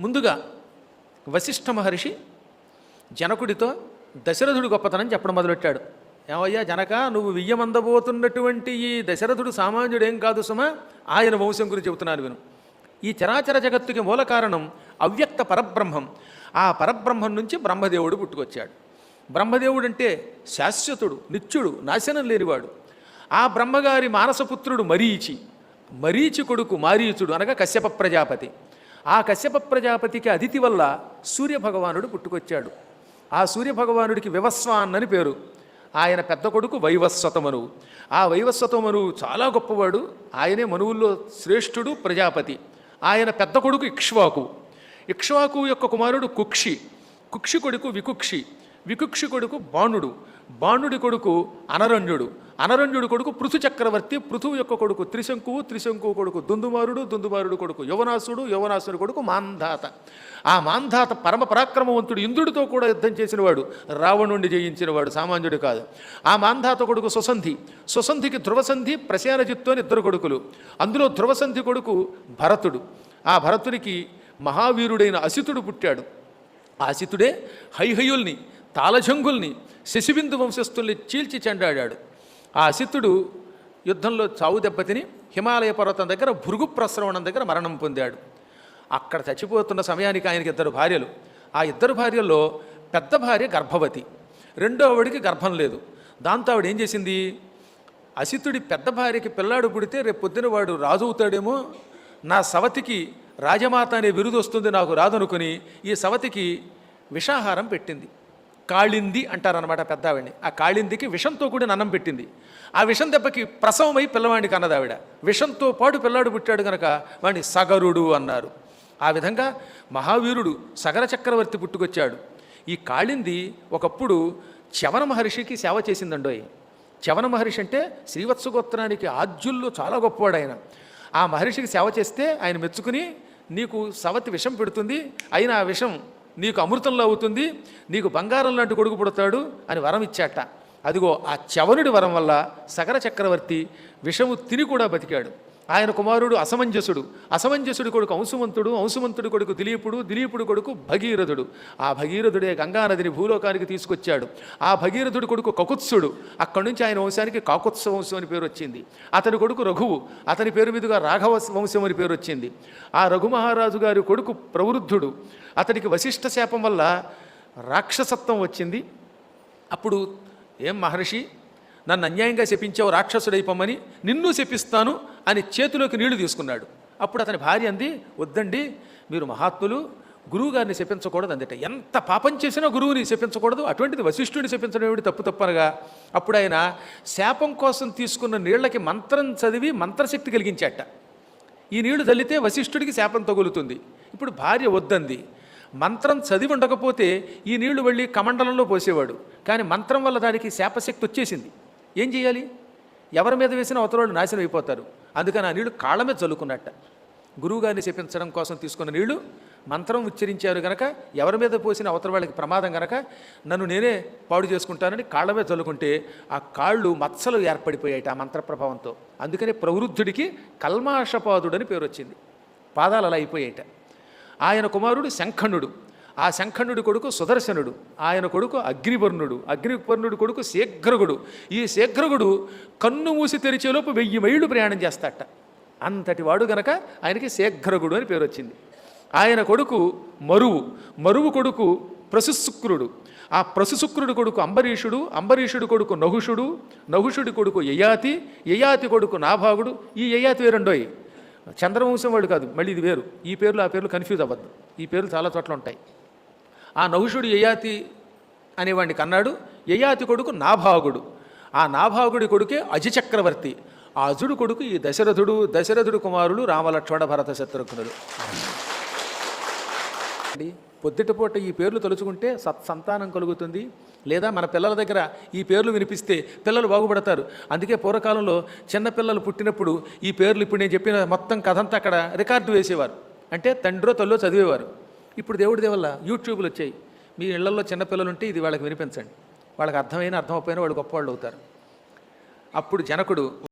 ముందుగా వశిష్ఠ మహర్షి జనకుడితో దశరథుడు గొప్పతనం చెప్పడం మొదలెట్టాడు. ఏమయ్యా జనక నువ్వు వియ్యమందబోతున్నటువంటి ఈ దశరథుడు సామాన్యుడేం కాదు సుమా ఆయన వంశం గురించి చెబుతున్నాను విను. ఈ చరాచర జగత్తుకి మూల కారణం అవ్యక్త పరబ్రహ్మం. ఆ పరబ్రహ్మం నుంచి బ్రహ్మదేవుడు పుట్టుకొచ్చాడు. బ్రహ్మదేవుడు అంటే శాశ్వతుడు నిత్యుడు నాశనం లేనివాడు. ఆ బ్రహ్మగారి మానసపుత్రుడు మరీచి మరీచి కొడుకు మారీచుడు అనగా కశ్యప ప్రజాపతి. ఆ కశ్యప ప్రజాపతికి అతిథి వల్ల సూర్యభగవానుడు పుట్టుకొచ్చాడు. ఆ సూర్యభగవానుడికి వివస్వాన్ అని పేరు. ఆయన పెద్ద కొడుకు వైవస్వతమను. ఆ వైవస్వతమను చాలా గొప్పవాడు. ఆయనే మనువుల్లో శ్రేష్ఠుడు ప్రజాపతి. ఆయన పెద్ద కొడుకు ఇక్ష్వాకు. ఇక్ష్వాకు యొక్క కుమారుడు కుక్షి. కుక్షి కొడుకు వికుక్షి. వికుక్షి కొడుకు బాణుడు. బాణుడి కొడుకు అనరణ్యుడు. అనరణ్యుడు కొడుకు పృథు చక్రవర్తి పృథువు యొక్క కొడుకు త్రిశంకువు త్రిశంకువు కొడుకు దుందుమారుడు దుందుమారుడు కొడుకు యువనాసుడు యువనాసుడు కొడుకు మాంధాత. ఆ మాంధాత పరమ పరాక్రమవంతుడు ఇంద్రుడితో కూడా యుద్ధం చేసినవాడు రావణుణ్ణి జయించినవాడు సామాన్యుడు కాదు. ఆ మాంధాత కొడుకు సుసంధి. సుసంధికి ధ్రువసంధి ప్రసేనజిత్తు అని ఇద్దరు కొడుకులు. అందులో ధ్రువసంధి కొడుకు భరతుడు. ఆ భరతుడికి మహావీరుడైన అసితుడు పుట్టాడు. ఆ అసితుడే హైహయుల్ని తాళజంగుల్ని శశిబిందు వంశస్థుల్ని చీల్చి చెండాడాడు. ఆ అసితుడు యుద్ధంలో చావు దెబ్బతిని హిమాలయ పర్వతం దగ్గర భృగు ప్రస్రవణం దగ్గర మరణం పొందాడు. అక్కడ చచ్చిపోతున్న సమయానికి ఆయనకి ఇద్దరు భార్యలు. ఆ ఇద్దరు భార్యల్లో పెద్ద భార్య గర్భవతి. రెండో ఆవిడికి గర్భం లేదు. దాంతో ఆవిడ ఏం చేసింది? అసితుడి పెద్ద భార్యకి పిల్లాడు పుడితే రేపు పొద్దున వాడు రాజు అవుతాడేమో. నా సవతికి రాజమాత అనే బిరుదు వస్తుంది నాకు రాదనుకుని ఈ సవతికి విషాహారం పెట్టింది. కాళింది అంటారనమాట పెద్ద ఆవిడ్ని ఆ కాళిందికి విషంతో కూడిన అన్నం పెట్టింది. ఆ విషం దెబ్బకి ప్రసవమై పిల్లవాడికి అన్నది ఆవిడ. విషంతో పాటు పిల్లాడు పుట్టాడు కనుక వాడిని సగరుడు అన్నారు. ఆ విధంగా మహావీరుడు సగర చక్రవర్తి పుట్టుకొచ్చాడు. ఈ కాళింది ఒకప్పుడు చవన మహర్షికి సేవ చేసిందండోయ్ చవన మహర్షి అంటే శ్రీవత్సగోత్రానికి ఆద్యుల్లో చాలా గొప్పవాడు ఆయన. ఆ మహర్షికి సేవ చేస్తే ఆయన మెచ్చుకుని నీకు సవతి విషం పెడుతుంది. అయినా ఆ విషం నీకు అమృతంలో అవుతుంది నీకు బంగారం లాంటి కొడుకు పుడతాడు అని వరం ఇచ్చాట. అదిగో ఆ చవనుడి వరం వల్ల సగర చక్రవర్తి విషము తిని కూడా బతికాడు. ఆయన కుమారుడు అసమంజసుడు. అసమంజసుడి కొడుకు అంశుమంతుడు అంశుమంతుడి కొడుకు దిలీపుడు దిలీపుడు కొడుకు భగీరథుడు. ఆ భగీరథుడే గంగానదిని భూలోకానికి తీసుకొచ్చాడు. ఆ భగీరథుడి కొడుకు కకుత్సుడు. అక్కడి నుంచి ఆయన వంశానికి కాకుత్స వంశం అని పేరు వచ్చింది అతని కొడుకు రఘువు. అతని పేరు మీదుగా రాఘవ వంశం అని పేరు వచ్చింది ఆ రఘు మహారాజు గారి కొడుకు ప్రవృద్ధుడు. అతనికి వశిష్ఠ శాపం వల్ల రాక్షసత్వం వచ్చింది. అప్పుడు ఏం మహర్షి? నన్ను అన్యాయంగా శపించావు రాక్షసుడైపోమని నిన్ను శపిస్తాను అని చేతిలోకి నీళ్ళు తీసుకున్నాడు. అప్పుడు అతని భార్య అంది వద్దండి మీరు మహాత్ములు గురువు గారిని శపించకూడదు ఎంత పాపం చేసినా గురువుని శపించకూడదు అటువంటిది వశిష్ఠుడిని శపించడం ఏమిటి తప్పు తప్పనగా? అప్పుడు ఆయన శాపం కోసం తీసుకున్న నీళ్ళకి మంత్రం చదివి మంత్రశక్తి కలిగించాట. ఈ నీళ్ళు చల్లితే వశిష్ఠుడికి శాపం తగులుతుంది. ఇప్పుడు భార్య వద్దంది. మంత్రం చదివి ఉండకపోతే ఈ నీళ్ళు వెళ్ళి కమండలంలో పోసేవాడు. కానీ మంత్రం వల్ల దానికి శాపశక్తి వచ్చేసింది. ఏం చేయాలి? ఎవరి మీద వేసినా అవతల వాళ్ళు నాశనం అయిపోతారు. అందుకని ఆ నీళ్ళు కాళ్ళ మీద చల్లుకున్నట్ట. గురువుగారిని చెప్పించడం కోసం తీసుకున్న నీళ్ళు మంత్రం ఉచ్చరించారు గనక ఎవరి మీద పోసిన అవతల వాళ్ళకి ప్రమాదం గనక నన్ను నేనే పాడు చేసుకుంటానని కాళ్ళ మీద చల్లుకుంటే ఆ కాళ్ళు మత్సలు ఏర్పడిపోయాయి ఆ మంత్ర ప్రభావంతో. అందుకనే ప్రవృద్ధుడికి కల్మాషపాదుడని పేరు వచ్చింది పాదాలు అలా అయిపోయాయట. ఆయన కుమారుడు శంఖణుడు. ఆ శంఖణుడి కొడుకు సుదర్శనుడు ఆయన కొడుకు అగ్నివర్ణుడు అగ్నివర్ణుడి కొడుకు శీఘ్రగుడు ఈ శీఘ్రగుడు కన్ను మూసి తెరిచేలోపు వెయ్యి మైళ్ళు ప్రయాణం చేస్తాట అంతటి వాడు గనక ఆయనకి శీఘ్రగుడు అని పేరు వచ్చింది. ఆయన కొడుకు మరువు మరువు కొడుకు ప్రసుశుక్రుడు ఆ ప్రసుశుక్రుడు కొడుకు అంబరీషుడు అంబరీషుడు కొడుకు నహుషుడు నహుషుడి కొడుకు యయాతి యయాతి కొడుకు నాభాగుడు ఈ యయాతి వేరండోయి. చంద్రవంశం వాడు కాదు మళ్ళీ ఇది వేరు. ఈ పేర్లు ఆ పేర్లు కన్ఫ్యూజ్ అవ్వద్దు. ఈ పేర్లు చాలా చోట్ల ఉంటాయి. ఆ నహుషుడు యయాతి అనేవాడిని కన్నాడు. యయాతి కొడుకు నాభాగుడు. ఆ నాభాగుడి కొడుకే అజిచక్రవర్తి ఆ అజుడు కొడుకు ఈ దశరథుడు దశరథుడు కుమారుడు రామలక్ష్మణ భరత శత్రుఘ్నుడు పొద్దుటపూట ఈ పేర్లు తలుచుకుంటే సత్సంతానం కలుగుతుంది. లేదా మన పిల్లల దగ్గర ఈ పేర్లు వినిపిస్తే పిల్లలు బాగుపడతారు. అందుకే పూర్వకాలంలో చిన్నపిల్లలు పుట్టినప్పుడు ఈ పేర్లు ఇప్పుడు నేను చెప్పిన మొత్తం కథంతా అక్కడ రికార్డు వేసేవారు. అంటే తండ్రో తల్లో చదివేవారు. ఇప్పుడు దేవుడి దేవల్ల యూట్యూబ్లు వచ్చాయి. మీ ఇళ్ళలో చిన్నపిల్లలు ఉంటే ఇది వాళ్ళకి వినిపించండి. వాళ్ళకి అర్థమైనా అర్థమైపోయినా వాళ్ళు గొప్పవాళ్ళు అవుతారు. అప్పుడు జనకుడు